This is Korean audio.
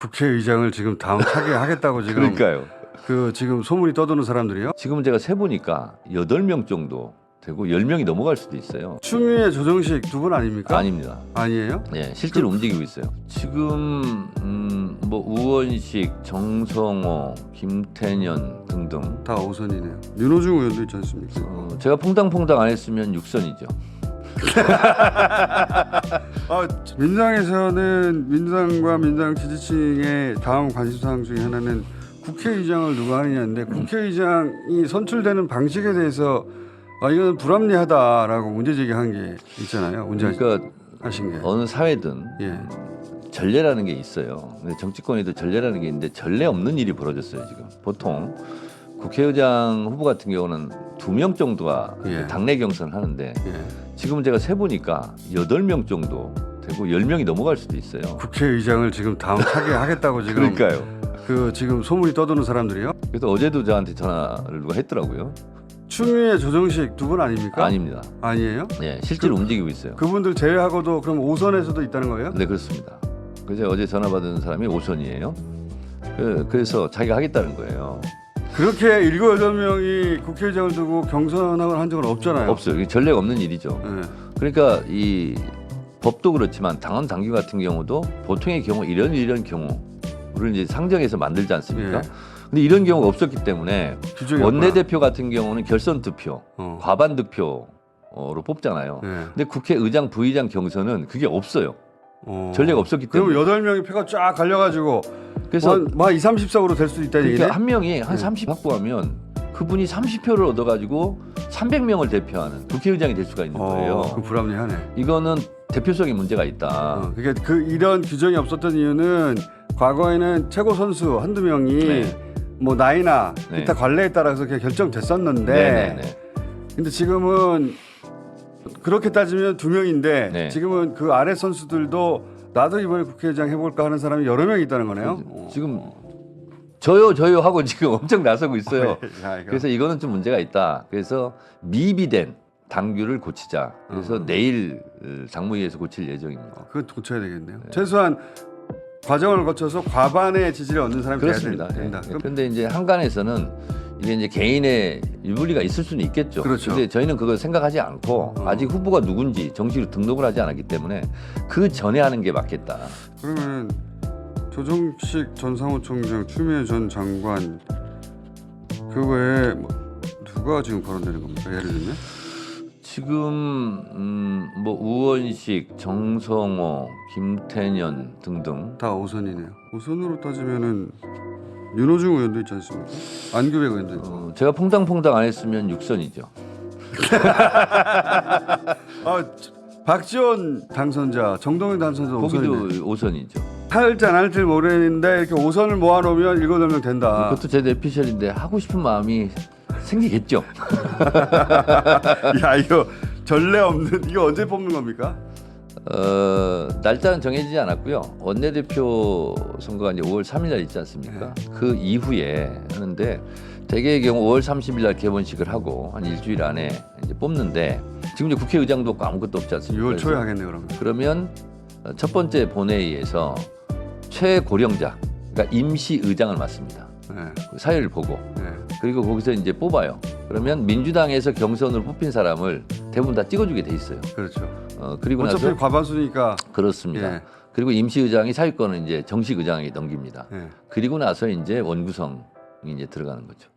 국회의장을 지금 다음 차게 하겠다고 지금 그러니까요. 그 지금 소문이 떠도는 사람들이요. 지금 제가 세 보니까 8명 정도 되고 10명이 넘어갈 수도 있어요. 추미애 조정식 두 분 아닙니까? 아닙니다. 아니에요? 네, 실제로 움직이고 있어요. 지금 음, 뭐 우원식, 정성호, 김태년 등등 다 오선이네요. 윤호중 의원도 있지 않습니까? 어, 제가 퐁당퐁당 안 했으면 6선이죠. 아, 민당에서는 민당과 민당 지지층의 다음 관심사항 중에 하나는 국회의장을 누가 하느냐인데 국회의장이 선출되는 방식에 대해서 아 이건 불합리하다라고 문제 제기한 게 있잖아요. 문제 그러니까 하신 게. 어느 사회든 예. 전례라는 게 있어요. 근데 정치권에도 전례라는 게 있는데 전례 없는 일이 벌어졌어요 지금. 보통 국회의장 후보 같은 경우는 두 명 정도가 예. 당내 경선을 하는데 예. 지금 제가 세 보니까 여덟 명 정도 되고 열 명이 넘어갈 수도 있어요. 국회의장을 지금 다음 차게 하겠다고 지금 그러니까요. 그 지금 소문이 떠도는 사람들이요. 그래서 어제도 저한테 전화를 누가 했더라고요. 추미애 조정식 두 분 아닙니까? 아닙니다. 아니에요? 네, 실제로 움직이고 있어요. 그분들 제외하고도 그럼 오선에서도 있다는 거예요? 네, 그렇습니다. 그래서 어제 전화 받은 사람이 오선이에요. 그, 그래서 자기가 하겠다는 거예요. 그렇게 일곱 여덟 명이 국회의장을 두고 경선을 한 적은 없잖아요. 없어요. 이게 전례가 없는 일이죠. 예. 그러니까 이 법도 그렇지만 당헌 당규 같은 경우도 보통의 경우 이런 이런 경우를 이제 상정해서 만들지 않습니까? 예. 근데 이런 경우가 없었기 때문에 규정이 원내대표 같은 경우는 결선 득표, 어. 과반 득표로 뽑잖아요. 예. 근데 국회의장, 부의장 경선은 그게 없어요. 어. 전례가 없었기 그럼 때문에. 여덟 명이 표가 쫙 갈려가지고 그래서 한, 막 2, 30석으로 될 수도 있다는 그러니까 얘기네. 한 명이 한 네. 30 확보하면 그분이 30표를 얻어 가지고 300명을 대표하는 국회의장이 될 수가 있는 거예요. 어, 그 불합리하네. 이거는 대표성의 문제가 있다. 어, 그게 그 이런 규정이 없었던 이유는 과거에는 최고 선수 한두 명이 네. 뭐 나이나 네. 기타 관례에 따라서 그게 결정됐었는데 네 네 네. 근데 지금은 그렇게 따지면 두 명인데 네. 지금은 그 아래 선수들도 나도 이번에 국회의장 해볼까 하는 사람이 여러 명 있다는 거네요. 어. 지금 저요 저요 하고 지금 엄청 나서고 있어요. 야, 이거. 그래서 이거는 좀 문제가 있다. 그래서 미비된 당규를 고치자. 그래서 어. 내일 어, 장무위에서 고칠 예정입니다. 어, 그건 고쳐야 되겠네요. 최소한 과정을 거쳐서 과반의 지지를 얻는 사람이 그렇습니다. 된다. 예. 그런데 이제 한간에서는 이게 이제 개인의 유불리가 있을 수는 있겠죠. 그렇죠. 근데 저희는 그걸 생각하지 않고 어. 아직 후보가 누군지 정식으로 등록을 하지 않았기 때문에 그 전에 하는 게 맞겠다. 그러면 조정식 전 사무총장, 추미애 전 장관 그 외에 뭐 누가 지금 거론되는 겁니까? 예를 들면 지금 음, 뭐 우원식, 정성호, 김태년 등등 다 오선이네요. 오선으로 따지면은 윤호중 의원도 있지 않습니까? 안규백 의원도 있고. 어, 제가 퐁당퐁당 안 했으면 6선이죠. 아 박지원 당선자, 정동영 당선자 오선이네. 거기도 5선이죠. 할지 안 할지 모르겠는데 이렇게 오선을 모아놓으면 일곱 여덟 명 된다. 그것도 제 내피셜인데 하고 싶은 마음이 생기겠죠. 야 이거 전례 없는 이거 언제 뽑는 겁니까? 어, 날짜는 정해지지 않았고요. 원내대표 선거가 이제 5월 3일 날 있지 않습니까? 그 이후에 하는데 대개의 경우 5월 30일 날 개원식을 하고 한 일주일 안에 이제 뽑는데 지금 이제 국회의장도 없고 아무것도 없지 않습니까? 6월 초에 그래서 하겠네 그러면. 그러면 첫 번째 본회의에서 최고령자, 그러니까 임시 의장을 맡습니다. 네, 그 사회를 보고 네. 그리고 거기서 이제 뽑아요. 그러면 민주당에서 경선으로 뽑힌 사람을 대부분 다 찍어주게 돼 있어요. 그렇죠. 어, 그리고 어차피 나서 과반수니까. 그렇습니다. 예. 그리고 임시의장이 사유권을 이제 정식의장에게 넘깁니다. 예. 그리고 나서 이제 원구성이 이제 들어가는 거죠.